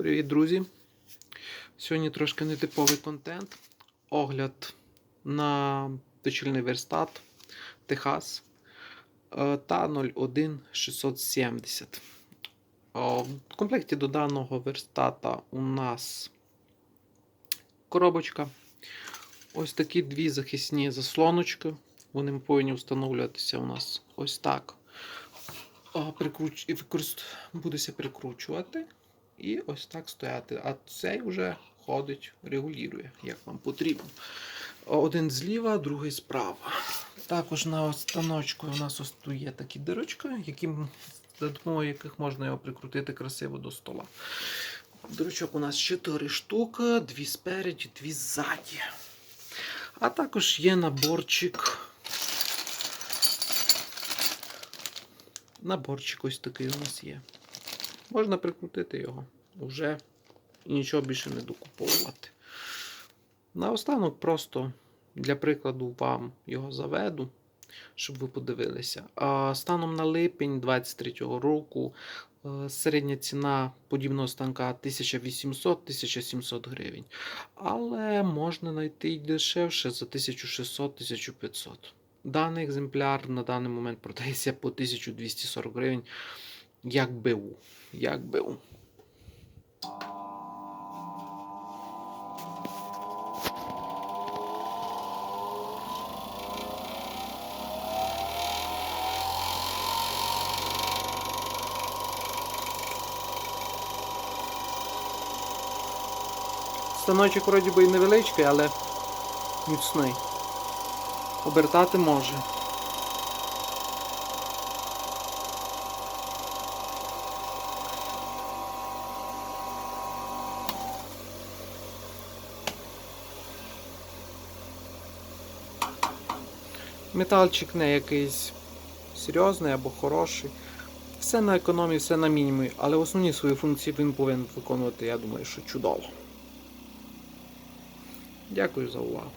Привіт, друзі! Сьогодні трошки нетиповий контент. Огляд на точильний верстат Техас е, та 01670. В комплекті до даного верстата у нас коробочка. Ось такі дві захисні заслоночки. Вони повинні встановлюватися у нас ось так. Використ... Будеться прикручувати. І ось так стояти. А цей вже ходить, регулює, як вам потрібно. Один зліва, другий справа. Також на станочку у нас ось тут є такі дирочки, які, за допомогою яких можна його прикрутити красиво до стола. Дирочок у нас 4 штуки, дві спереді, дві ззаді. А також є наборчик. Наборчик ось такий у нас є. Можна прикрутити його вже нічого більше не докуповувати. Наостанок просто для прикладу вам його заведу, щоб ви подивилися. А станом на липень 2023 року е, середня ціна подібного станка 1800-1700 гривень. Але можна знайти й дешевше за 1600-1500. Даний екземпляр на даний момент продається по 1240 гривень. Як БУ. Як БУ. Станочок вроді би і невеличкий, але міцний. Обертати може. Металчик не якийсь серйозний або хороший. Все на економії, все на мінімумі, але основні свої функції він повинен виконувати, я думаю, що чудово. Дякую за увагу.